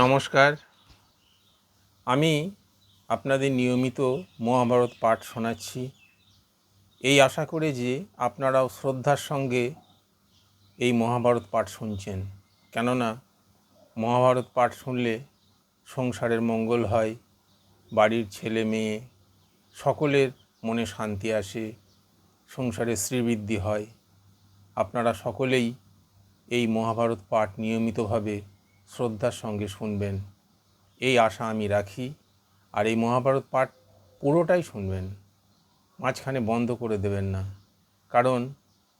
নমস্কার। আমি আপনাদের নিয়মিত মহাভারত পাঠ শোনাচ্ছি। এই আশা করে যে আপনারাও শ্রদ্ধার সঙ্গে এই মহাভারত পাঠ শুনছেন। কেননা মহাভারত পাঠ শুনলে সংসারের মঙ্গল হয়, বাড়ির ছেলে মেয়ে, সকলের মনে শান্তি আসে, সংসারে শ্রীবৃদ্ধি হয়। আপনারা সকলেই এই মহাভারত পাঠ নিয়মিতভাবে শ্রদ্ধার সঙ্গে শুনবেন। এই আশা আমি রাখি, আর এই মহাভারত পাঠ পুরোটাই শুনবেন। মাঝখানে বন্ধ করে দেবেন না, কারণ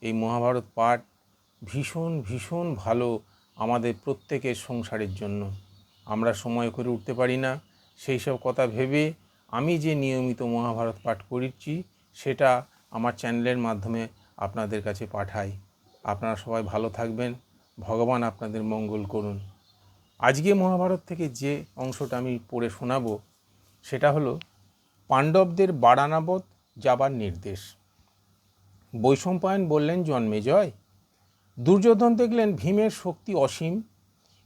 এই মহাভারত পাঠ ভীষণ ভীষণ ভালো আমাদের প্রত্যেকের সংসারের জন্য। আমরা সময় করে উঠতে পারি না, সেই সব কথা ভেবে আমি যে নিয়মিত মহাভারত পাঠ করিচ্ছি সেটা আমার চ্যানেলের মাধ্যমে আপনাদের কাছে পাঠাই। আপনারা সবাই ভালো থাকবেন, ভগবান আপনাদের মঙ্গল করুন। আজকে মহাভারত থেকে যে অংশটা আমি পড়ে শোনাব, সেটা হলো পাণ্ডবদের বাড়ানাবত যাবার নির্দেশ। বৈশম্পায়ন বললেন জন্মেজয় দুর্যোধন দেখলেন ভীমের শক্তি অসীম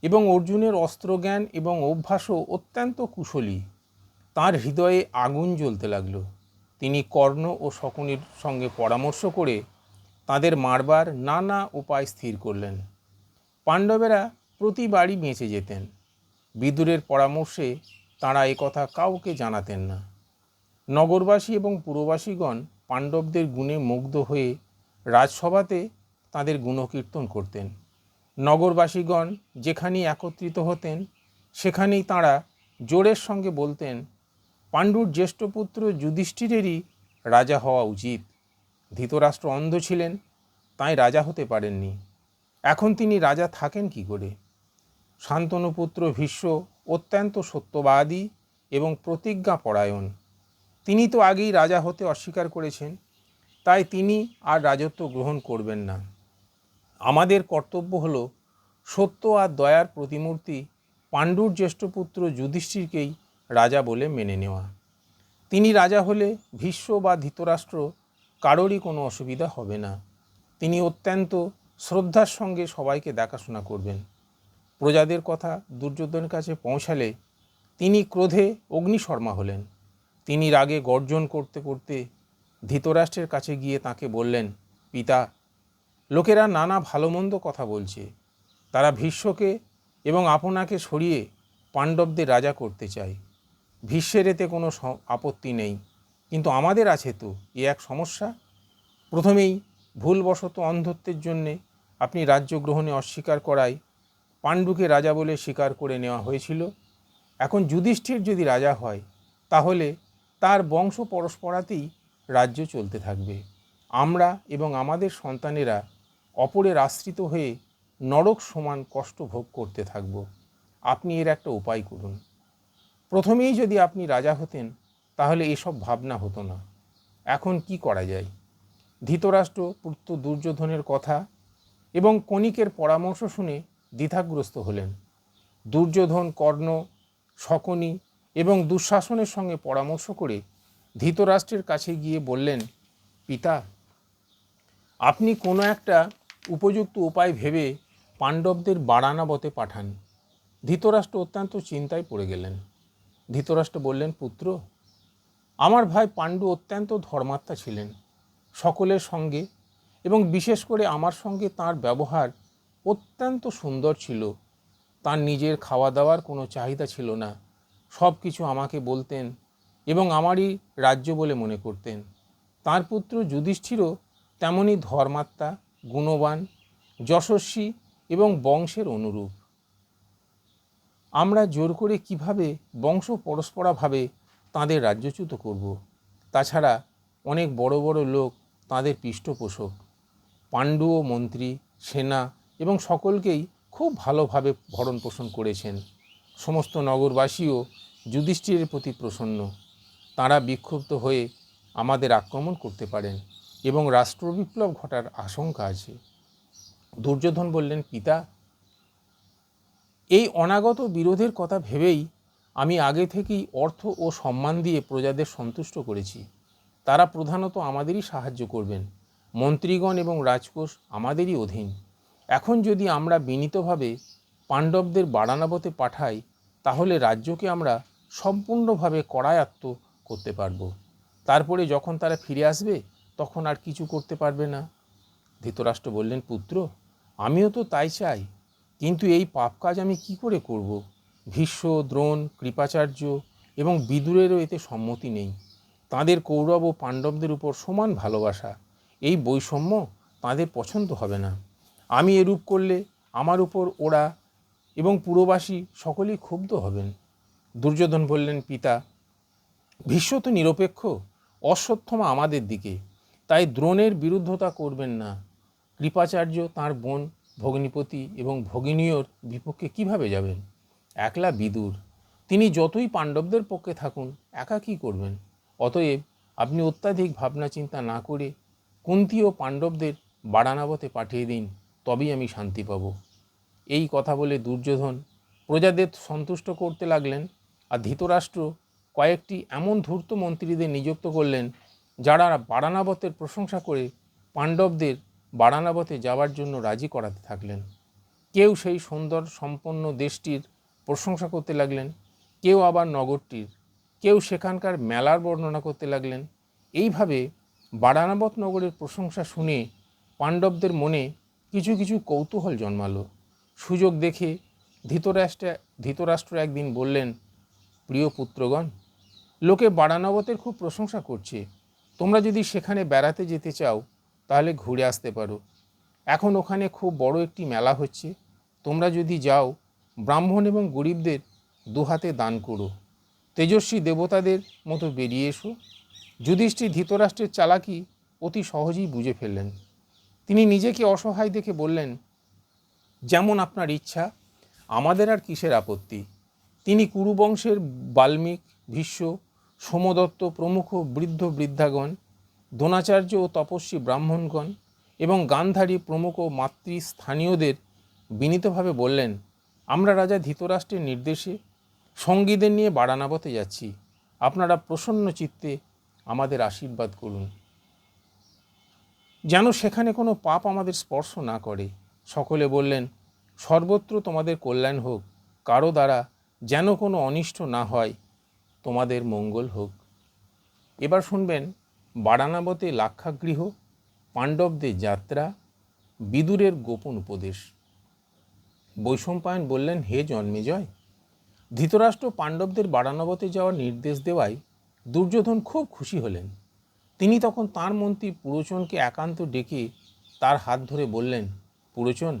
এবং অর্জুনের অস্ত্রজ্ঞান এবং অভ্যাসও অত্যন্ত কুশলী। তার হৃদয়ে আগুন জ্বলতে লাগল। তিনি কর্ণ ও শকুনির সঙ্গে পরামর্শ করে তাদের মারবার নানা উপায় স্থির করলেন। পাণ্ডবেরা প্রতি বাড়ি বেঁচে যেতেন। বিদুরের পরামর্শে তাঁরা কথা কাউকে জানাতেন না। নগরবাসী এবং পুরবাসীগণ পাণ্ডবদের গুণে মুগ্ধ হয়ে রাজসভাতে তাদের গুণকীর্তন করতেন। নগরবাসীগণ যেখানেই একত্রিত হতেন, সেখানেই তাঁরা জোরের সঙ্গে বলতেন, পাণ্ডুর জ্যেষ্ঠ পুত্র যুধিষ্ঠিরেরই রাজা হওয়া উচিত। ধৃতরাষ্ট্র অন্ধ ছিলেন, তাই রাজা হতে পারেননি। এখন তিনি রাজা থাকেন কি করে? শান্তনুপুত্র ভীষ্ম অত্যন্ত সত্যবাদী এবং প্রতিজ্ঞাপরায়ণ। তিনি তো আগেই রাজা হতে অস্বীকার করেছেন, তাই তিনি আর রাজত্ব গ্রহণ করবেন না। আমাদের কর্তব্য হল সত্য আর দয়ার প্রতিমূর্তি পাণ্ডুর জ্যেষ্ঠ পুত্র যুধিষ্ঠিরকেই রাজা বলে মেনে নেওয়া। তিনি রাজা হলে ভীষ্ম বা ধৃতরাষ্ট্র কারোরই কোনো অসুবিধা হবে না। তিনি অত্যন্ত শ্রদ্ধার সঙ্গে সবাইকে দেখাশোনা করবেন। প্রজাদের কথা দুর্যোধনের কাছে পৌঁছালে তিনি ক্রোধে অগ্নিশর্মা হলেন। তিনি রাগে গর্জন করতে করতে ধৃতরাষ্ট্রের কাছে গিয়ে তাকে বললেন, পিতা, লোকেরা নানা ভালো মন্দ কথা বলছে। তারা ভীষ্মকে এবং আপনাকে সরিয়ে পাণ্ডবদের রাজা করতে চায়। ভীষ্মের এতে কোনো আপত্তি নেই। কিন্তু আমাদের আছে তো এ এক সমস্যা। প্রথমেই ভুলবশত অন্ধত্বের জন্যে আপনি রাজ্য গ্রহণে অস্বীকার করায় পাণ্ডুকে রাজা বলে স্বীকার করে নেওয়া হয়েছিল। এখন যুধিষ্ঠির যদি রাজা হয়, তাহলে তার বংশ পরস্পরাতেই রাজ্য চলতে থাকবে। আমরা এবং আমাদের সন্তানেরা অপরের আশ্রিত হয়ে নরক সমান কষ্ট ভোগ করতে থাকব। আপনি এর একটা উপায় করুন। প্রথমেই যদি আপনি রাজা হতেন, তাহলে এসব ভাবনা হতো না। এখন কি করা যায়? ধৃতরাষ্ট্র পুত্র দুর্যোধনের কথা এবং কণিকের পরামর্শ শুনে দ্বিধাগ্রস্ত হলেন। দুর্যোধন, কর্ণ, শকুনি এবং দুঃশাসনের সঙ্গে পরামর্শ করে ধৃতরাষ্ট্রের কাছে গিয়ে বললেন, পিতা, আপনি কোনো একটা উপযুক্ত উপায় ভেবে পাণ্ডবদের বাড়ানাবতে পাঠান। ধৃতরাষ্ট্র অত্যন্ত চিন্তায় পড়ে গেলেন। ধৃতরাষ্ট্র বললেন, পুত্র, আমার ভাই পাণ্ডু অত্যন্ত ধর্মাত্মা ছিলেন, সকলের সঙ্গে এবং বিশেষ করে আমার সঙ্গে তার ব্যবহার অত্যন্ত সুন্দর ছিল। তার নিজের খাওয়া দাওয়ার কোনো চাহিদা ছিল না। সব কিছু আমাকে বলতেন এবং আমারই রাজ্য বলে মনে করতেন। তার পুত্র যুধিষ্ঠিরও তেমনই ধর্মাত্মা, গুণবান, যশস্বী এবং বংশের অনুরূপ। আমরা জোর করে কীভাবে বংশ পরস্পরাভাবে তাঁদের রাজ্যচ্যুত করব? তাছাড়া অনেক বড় বড় লোক তাঁদের পৃষ্ঠপোষক। পাণ্ডু ও মন্ত্রী, সেনা এবং সকলকেই খুব ভালোভাবে ভরণ পোষণ করেছেন। সমস্ত নগরবাসীও যুধিষ্ঠিরের প্রতি প্রসন্ন। তাঁরা বিক্ষুব্ধ হয়ে আমাদের আক্রমণ করতে পারেন এবং রাষ্ট্রবিপ্লব ঘটার আশঙ্কা আছে। দুর্যোধন বললেন, পিতা, এই অনাগত বিরোধের কথা ভেবেই আমি আগে থেকেই অর্থ ও সম্মান দিয়ে প্রজাদের সন্তুষ্ট করেছি। তারা প্রধানত আমাদেরই সাহায্য করবেন। মন্ত্রীগণ এবং রাজকোষ আমাদেরই অধীন। এখন যদি আমরা বিনীতভাবে পাণ্ডবদের বাড়ানাবতে পাঠাই, তাহলে রাজ্যকে আমরা সম্পূর্ণভাবে করায়ত্ত করতে পারব। তারপরে যখন তারা ফিরে আসবে, তখন আর কিছু করতে পারবে না। ধৃতরাষ্ট্র বললেন, পুত্র, আমিও তো তাই চাই। কিন্তু এই পাপ কাজ আমি কি করে করব? ভীষ্ম, দ্রোণ, কৃপাচার্য এবং বিদুরেরও এতে সম্মতি নেই। তাদের কৌরব ও পাণ্ডবদের উপর সমান ভালোবাসা। এই বৈষম্য তাদের পছন্দ হবে না। আমি এরূপ করলে আমার উপর ওরা এবং পুরবাসী সকলেই ক্ষুব্ধ হবেন। দুর্যোধন বললেন, পিতা, ভীষ্ম তো নিরপেক্ষ, অশ্বত্থমা আমাদের দিকে। তাই দ্রোণের বিরুদ্ধতা করবেন না। কৃপাচার্য তাঁর বোন, ভগ্নিপতি এবং ভগিনীয়র বিপক্ষে কীভাবে যাবেন? একলা বিদুর। তিনি যতই পাণ্ডবদের পক্ষে থাকুন, একা কী করবেন? অতএব আপনি অত্যাধিক ভাবনা চিন্তা না করে কুন্তি ও পাণ্ডবদের বাড়ানাবতে পাঠিয়ে দিন। তবেই আমি শান্তি পাব। এই কথা বলে দুর্যোধন প্রজাদের সন্তুষ্ট করতে লাগলেন আর ধৃতরাষ্ট্র কয়েকটি এমন ধূর্ত মন্ত্রীদের নিযুক্ত করলেন যারা বারানাবতের প্রশংসা করে পাণ্ডবদের বারানাবতে যাওয়ার জন্য রাজি করাতে থাকলেন। কেউ সেই সুন্দর সম্পন্ন দেশটির প্রশংসা করতে লাগলেন, কেউ আবার নগরটির, কেউ সেখানকার মেলার বর্ণনা করতে লাগলেন। এইভাবে বারানাবত নগরের প্রশংসা শুনে পাণ্ডবদের মনে কিছু কিছু কৌতূহল জন্মালো। সুযোগ দেখে ধৃতরাষ্ট্র ধৃতরাষ্ট্র একদিন বললেন, প্রিয় পুত্রগণ, লোকে বারানাবতের খুব প্রশংসা করছে। তোমরা যদি সেখানে বেড়াতে যেতে চাও, তাহলে ঘুরে আসতে পারো। এখন ওখানে খুব বড় একটি মেলা হচ্ছে। তোমরা যদি যাও, ব্রাহ্মণ এবং গরিবদের দুহাতে দান করো। তেজস্বী দেবতাদের মতো বেরিয়ে এসো। যুধিষ্ঠির ধৃতরাষ্ট্রের চালাকি অতি সহজেই বুঝে ফেললেন। তিনি নিজেকে অসহায় দেখে বললেন, যেমন আপনার ইচ্ছা, আমাদের আর কিসের আপত্তি? তিনি কুরুবংশের বাল্মীক, ভীষ্ম, সোমদত্ত প্রমুখ বৃদ্ধ বৃদ্ধাগণ, দ্রোণাচার্য ও তপস্বী ব্রাহ্মণগণ এবং গান্ধারী প্রমুখ মাতৃস্থানীয়দের বিনীতভাবে বললেন, আমরা রাজা ধৃতরাষ্ট্রের নির্দেশে সঙ্গীদের নিয়ে বারানাবতে যাচ্ছি। আপনারা প্রসন্ন চিত্তে আমাদের আশীর্বাদ করুন। যেন সেখানে কোনো পাপ আমাদের স্পর্শ না করে। সকলে বললেন, সর্বত্র তোমাদের কল্যাণ হোক, কারও দ্বারা যেন কোনো অনিষ্ট না হয়, তোমাদের মঙ্গল হোক। এবার শুনবেন বারানাবতে লাক্ষাগৃহ, পাণ্ডবদের যাত্রা, বিদুরের গোপন উপদেশ। বৈষম্পায়ন বললেন, হে জন্মেজয়, ধৃতরাষ্ট্র পাণ্ডবদের বারানবতে যাওয়ার নির্দেশ দেওয়ায় দুর্যোধন খুব খুশি হলেন। তিনি তখন তাঁর মন্ত্রী পুরোচনকে একান্ত ডেকে তার হাত ধরে বললেন, পুরোচন,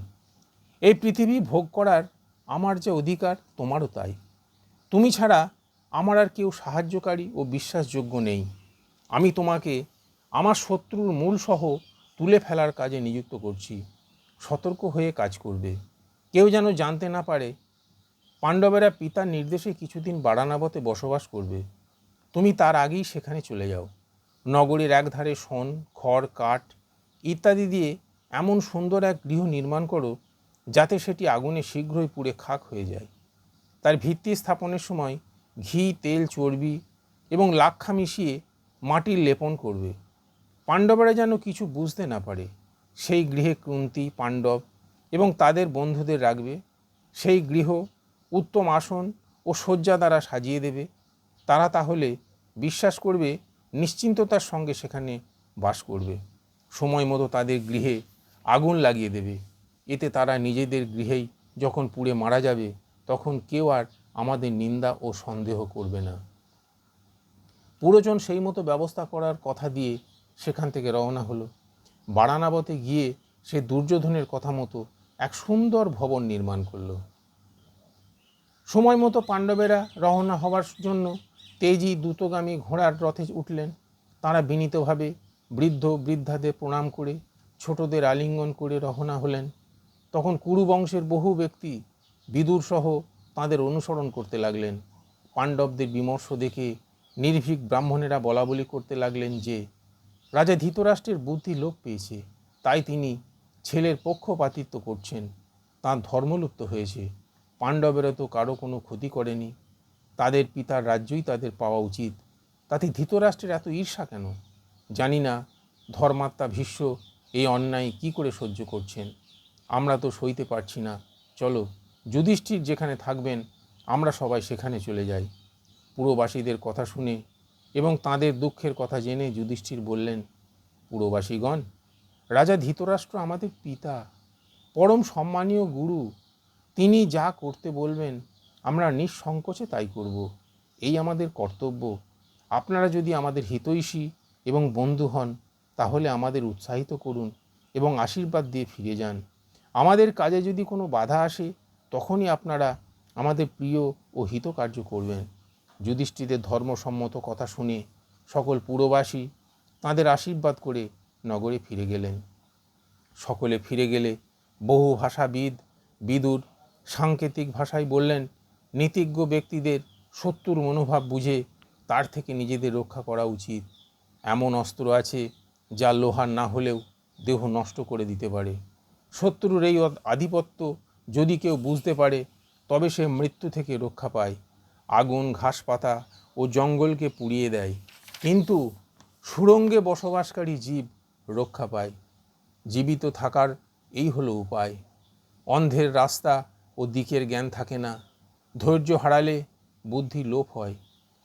এই পৃথিবী ভোগ করার আমার যে অধিকার, তোমারও তাই। তুমি ছাড়া আমার আর কেউ সাহায্যকারী ও বিশ্বাসযোগ্য নেই। আমি তোমাকে আমার শত্রুর মূল সহ তুলে ফেলার কাজে নিযুক্ত করছি। সতর্ক হয়ে কাজ করবে। কেউ যেন জানতে না পারে, পাণ্ডবেরা পিতার নির্দেশে কিছুদিন বারানাবতে বসবাস করবে। তুমি তার আগেই সেখানে চলে যাও। নগরীর একধারে শন, খড়, কাঠ ইত্যাদি দিয়ে এমন সুন্দর এক গৃহ নির্মাণ করো যাতে সেটি আগুনে শীঘ্রই পুড়ে খাক হয়ে যায়। তার ভিত্তি স্থাপনের সময় ঘি, তেল, চর্বি এবং লাক্ষা মিশিয়ে মাটির লেপন করবে। পাণ্ডবরা যেন কিছু বুঝতে না পারে, সেই গৃহে কুন্তি, পাণ্ডব এবং তাদের বন্ধুদের রাখবে। সেই গৃহ উত্তম আসন ও শয্যা দ্বারা সাজিয়ে দেবে। তারা তাহলে বিশ্বাস করবে নিশ্চিন্ততার সঙ্গে সেখানে বাস করবে। সময় মতো তাদের গৃহে আগুন লাগিয়ে দেবে। এতে তারা নিজেদের গৃহেই যখন পুড়ে মারা যাবে, তখন কেউ আর আমাদের নিন্দা ও সন্দেহ করবে না। পুরোজন সেই মতো ব্যবস্থা করার কথা দিয়ে সেখান থেকে রওনা হলো। বারানাবতে গিয়ে সে দুর্যোধনের কথা মতো এক সুন্দর ভবন নির্মাণ করল। সময় মতো পাণ্ডবেরা রওনা হওয়ার জন্য তেজি দ্রুতগামী ঘোড়ার রথে উঠলেন। তারা বিনীতভাবে বৃদ্ধ বৃদ্ধাদের প্রণাম করে, ছোটদের আলিঙ্গন করে রওনা হলেন। তখন কুরু বংশের বহু ব্যক্তি বিদুর সহ তাঁদের অনুসরণ করতে লাগলেন। পাণ্ডবদের বিমর্ষ দেখে নির্ভীক ব্রাহ্মণেরা বলা বলি করতে লাগলেন যে, রাজা ধৃতরাষ্ট্রের বুদ্ধি লোপ পেয়েছে, তাই তিনি ছেলের পক্ষপাতিত্ব করছেন। তাঁর ধর্মলুপ্ত হয়েছে। পাণ্ডবেরা তো কারও কোনো ক্ষতি করেনি। তাদের পিতার রাজ্যই তাদের পাওয়া উচিত। তাতে ধৃতরাষ্ট্রের এত ঈর্ষা কেন? জানি না, ধর্মাত্মা ভীষ্ম এই অন্যায় কি করে সহ্য করছেন? আমরা তো সইতে পারছি না। চলো, যুধিষ্ঠির যেখানে থাকবেন, আমরা সবাই সেখানে চলে যাই। পুরবাসীদের কথা শুনে এবং তাদের দুঃখের কথা জেনে যুধিষ্ঠির বললেন, পুরবাসীগণ, রাজা ধৃতরাষ্ট্র আমাদের পিতা, পরম সম্মানীয় গুরু, তিনি যা করতে বলবেন আমরা নিঃসংকোচে তাই করব। এই আমাদের কর্তব্য। আপনারা যদি আমাদের হিতৈষী এবং বন্ধু হন, তাহলে আমাদের উৎসাহিত করুন এবং আশীর্বাদ দিয়ে ফিরে যান। আমাদের কাজে যদি কোনো বাধা আসে, তখনই আপনারা আমাদের প্রিয় ও হিতকার্য করবেন। যুধিষ্ঠিদের ধর্মসম্মত কথা শুনে সকল পুরবাসী তাঁদের আশীর্বাদ করে নগরে ফিরে গেলেন। সকলে ফিরে গেলে বহু ভাষাবিদ, বিদুর, সাংকেতিক ভাষায় বললেন নীতিজ্ঞ ব্যক্তিদের শত্রুর মনোভাব বুঝে তার থেকে নিজেদের রক্ষা করা উচিত। এমন অস্ত্র আছে যা লোহার না হলেও দেহ নষ্ট করে দিতে পারে। শত্রুর এই আধিপত্য যদি কেউ বুঝতে পারে, তবে সে মৃত্যু থেকে রক্ষা পায়। আগুন ঘাস পাতা ও জঙ্গলকে পুড়িয়ে দেয়। কিন্তু সুরঙ্গে বসবাসকারী জীব রক্ষা পায়। জীবিত থাকার এই হলো উপায়। অন্ধের রাস্তা ও দিকের জ্ঞান থাকে না। ধৈর্য হারালে বুদ্ধি লোপ হয়।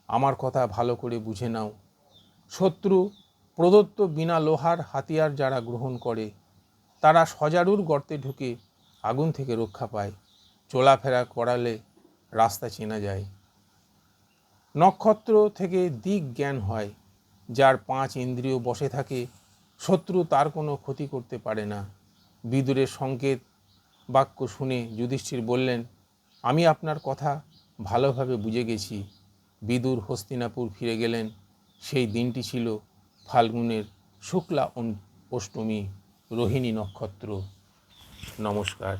আমার কথা ভালো করে বুঝে নাও। শত্রু প্রদত্ত বিনা লোহার হাতিয়ার যারা গ্রহণ করে, তারা সজারুর গর্তে ঢুকে আগুন থেকে রক্ষা পায়। চলাফেরা করালে রাস্তা চেনা যায়। নক্ষত্র থেকে দিক জ্ঞান হয়, যার পাঁচ ইন্দ্রিয় বসে থাকে। শত্রু তার কোনো ক্ষতি করতে পারে না। বিদুরের সংকেত বাক্য শুনে যুধিষ্ঠির বললেন আমি আপনার কথা ভালোভাবে বুঝে গেছি। বিদুর হস্তিনাপুর ফিরে গেলেন। সেই দিনটি ছিল ফাল্গুনের শুক্লা অষ্টমী, রোহিণী নক্ষত্র। নমস্কার।